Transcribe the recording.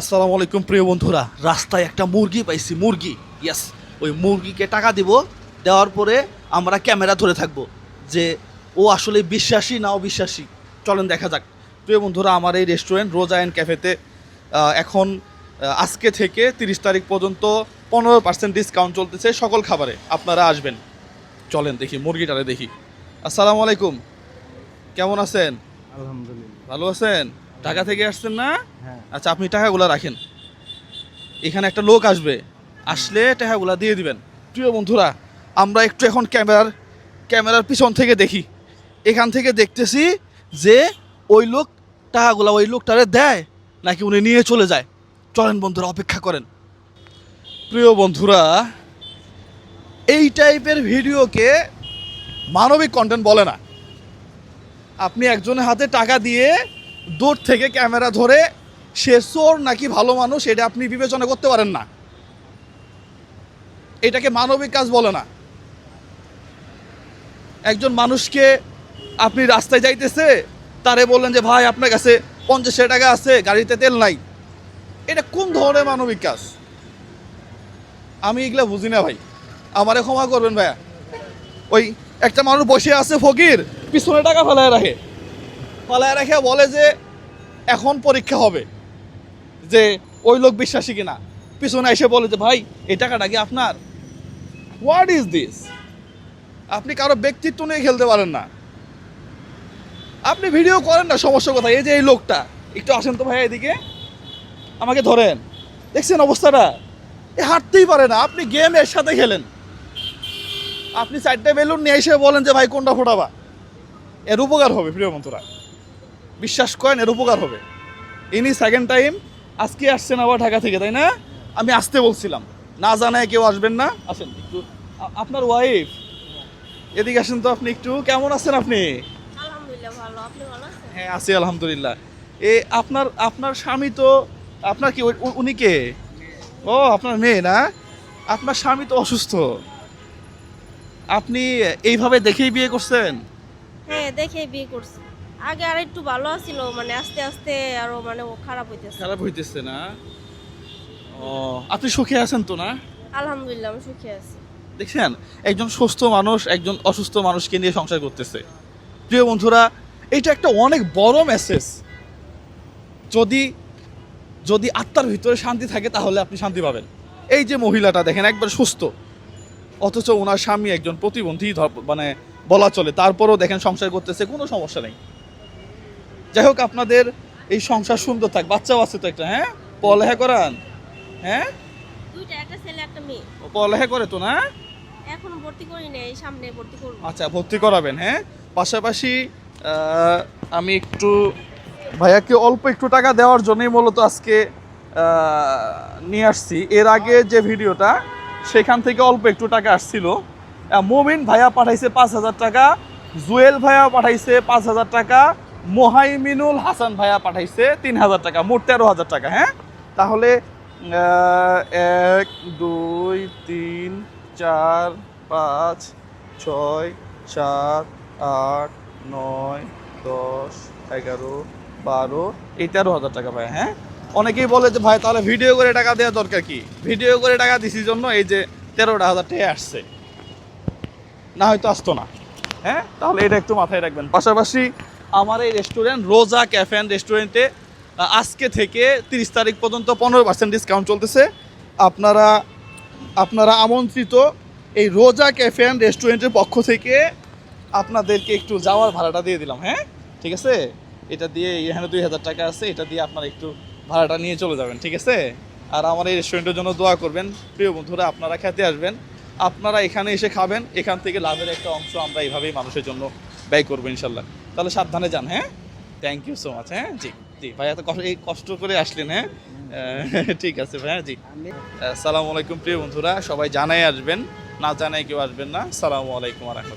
আসসালামু আলাইকুম প্রিয় বন্ধুরা। রাস্তায় একটা মুরগি পাইছি মুরগি। ইয়াস ওই মুরগিকে টাকা দিব দেওয়ার পরে আমরা ক্যামেরা ধরে থাকব যে ও আসলে বিশ্বাসী না অবিশ্বাসী। চলেন দেখা যাক। প্রিয় বন্ধুরা আমার এই রেস্টুরেন্ট রোজা অ্যান্ড ক্যাফেতে এখন আজকে থেকে তিরিশ তারিখ পর্যন্ত পনেরো পার্সেন্ট ডিসকাউন্ট চলতেছে সকল খাবারে। আপনারা আসবেন। চলেন দেখি মুরগিটারে দেখি। আসসালামু আলাইকুম। কেমন আছেন? আলহামদুলিল্লাহ। ভালো আছেন? ঢাকা থেকে আসছেন না? হ্যাঁ। আচ্ছা আপনি টাকাগুলো রাখেন। এখানে একটা লোক আসবে আসলে টাকাগুলো দিয়ে দিবেন। প্রিয় বন্ধুরা আমরা একটু এখন ক্যামেরার ক্যামেরার পিছন থেকে দেখি। এখান থেকে দেখতেছি যে ওই লোক টাকাগুলো ওই লোকটারে দেয় নাকি উনি নিয়ে চলে যায়। চলেন বন্ধুরা অপেক্ষা করেন। প্রিয় বন্ধুরা এই টাইপের ভিডিওকে মানবিক কন্টেন্ট বলে না। আপনি একজনের হাতে টাকা দিয়ে দূর থেকে ক্যামেরা ধরে সে চোর নাকি ভালো মানুষ, এটা আপনি বিবেচনা করতে পারেন না। এটাকে মানবিক কাজ বলে না। একজন মানুষকে আপনি রাস্তায় যাইতেছে, তারে বললেন যে, ভাই, আপনার কাছে পঞ্চাশ টাকা আছে, গাড়িতে তেল নাই। এটা কোন ধরনের মানবিক কাজ? আমি এগুলা বুঝি না, ভাই। আমারে ক্ষমা করবেন, ভাইয়া। ওই একটা মানুষ বসে আছে ফকির, পিছনে টাকা ফেলায় রাখে। ফেলায় রেখে বলে যে, এখন পরীক্ষা হবে যে ওই লোক বিশ্বাসী কিনা? পিছনে এসে বলে যে, ভাই, এই টাকাটা কি আপনার? হোয়াট ইজ দিস আপনি কারও ব্যক্তিত্ব নিয়ে খেলতে পারেন না। আপনি ভিডিও করেন না সমস্যা কথা। এই যে এই লোকটা, একটু আসেন তো ভাই এদিকে। আমাকে ধরেন। দেখছেন অবস্থাটা? এ হাঁটতেই পারে না। আপনি গেম এর সাথে খেলেন। আপনি চারটে বেলুন নিয়ে এসে বলেন যে, ভাই, কোনটা ফোটাবা? এর উপকার হবে, প্রিয় বন্ধুরা। বিশ্বাস করেন এর উপকার হবে। ইনি সেকেন্ড টাইম আজকে আসছেন আবার ঢাকা থেকে তাই না? আমি আসতে বলছিলাম। না জানায় কেউ আসবেন না। আসেন একটু আপনার ওয়াইফ এদিকে আসেন তো আপনি একটু। কেমন আছেন আপনি? হ্যাঁ আছি আলহামদুলিল্লাহ। এ আপনার আপনার স্বামী তো আপনার কি উনি কে? ও আপনার মেয়ে না? আপনার স্বামী তো অসুস্থ। আপনি এইভাবে দেখেই বিয়ে করছেন? হ্যাঁ দেখে বিয়ে করছি। আগে আর একটু ভালো ছিল মানে আস্তে আস্তে আরও মানে ও খারাপ হইতেছে। খারাপ হইতেছে না? ও আপনি সুখে আছেন তো না? আলহামদুলিল্লাহ আমি সুখে আছি। দেখছেন একজন সুস্থ মানুষ একজন অসুস্থ মানুষকে নিয়ে সংসার করতেছে। প্রিয় বন্ধুরা এটা একটা অনেক বড় মেসেজ যদি যদি আত্মার ভিতরে শান্তি থাকে তাহলে আপনি শান্তি পাবেন। এই যে মহিলাটা দেখেন একবার সুস্থ। অথচ ওনার স্বামী একজন প্রতিবন্ধী মানে বলা চলে। তারপরও দেখেন সংসার করতেছে কোনো সমস্যা নেই। যাই হোক আপনাদের এই সংসার সুন্দর থাক। বাচ্চাও আছে তো একটা হ্যাঁ? পড়ালেখা করান হ্যাঁ? দুইটা একটা ছেলে একটা মেয়ে। পড়ালেখা করে তো না? এখন ভর্তি করি নাই সামনে ভর্তি করব। আচ্ছা ভর্তি করাবেন হ্যাঁ? পাশাপাশি আমি একটু ভাইয়াকে অল্প একটু টাকা দেওয়ার জন্যই মূলত আজকে নিয়ে আসছি। এর আগে যে ভিডিওটা সেখান থেকে অল্প একটু টাকা আসছিল। মোমিন ভাইয়া পাঠাইছে পাঁচ হাজার টাকা জুয়েল ভাইয়া পাঠাইছে পাঁচ হাজার টাকা মোহাইমিনুল হাসান ভাইয়া পাঠাইছে তিন হাজার টাকা, মোট তেরো হাজার টাকা হ্যাঁ? তাহলে এক, দুই, তিন, চার, পাঁচ, ছয়, সাত, আট, নয়, দশ, এগারো, বারো, এই তেরো হাজার টাকা ভাই হ্যাঁ? অনেকেই বলে যে ভাই, তাহলে ভিডিও করে টাকা দেওয়া দরকার কি? ভিডিও করে টাকা দিছি জন্য এই যে তেরোটা হাজার টাকা আসছে। না হয়তো আসতো না হ্যাঁ? তাহলে এটা একটু মাথায় রাখবেন। পাশাপাশি আমার এই রেস্টুরেন্ট রোজা ক্যাফে অ্যান্ড রেস্টুরেন্টে আজকে থেকে তিরিশ তারিখ পর্যন্ত পনেরো পার্সেন্ট ডিসকাউন্ট চলতেছে। আপনারা আপনারা আমন্ত্রিত এই রোজা ক্যাফে অ্যান্ড রেস্টুরেন্টের পক্ষ থেকে আপনাদেরকে একটু যাওয়ার ভাড়াটা দিয়ে দিলাম হ্যাঁ? ঠিক আছে? এটা দিয়ে এখানে দুই হাজার টাকা আছে, এটা দিয়ে আপনারা একটু ভাড়াটা নিয়ে চলে যাবেন, ঠিক আছে? আর আমার এই রেস্টুরেন্টের জন্য দোয়া করবেন, প্রিয় বন্ধুরা, আপনারা খেতে আসবেন। আপনারা এখানে এসে খাবেন, এখান থেকে লাভের একটা অংশ আমরা এইভাবেই মানুষের জন্য ব্যয় করব, ইনশাল্লাহ। তাহলে সাবধানে যান হ্যাঁ? থ্যাংক ইউ সো মাচ হ্যাঁ? জি জি। ভাই, এত কষ্ট এই কষ্ট করে আসলেন হ্যাঁ? ঠিক আছে, ভাইয়া, জি। আসসালামু আলাইকুম, প্রিয় বন্ধুরা। সবাই জানাই আসবেন, না জানাই কেউ আসবেন না। সালামু আলাইকুম রহমতুল্লাহ।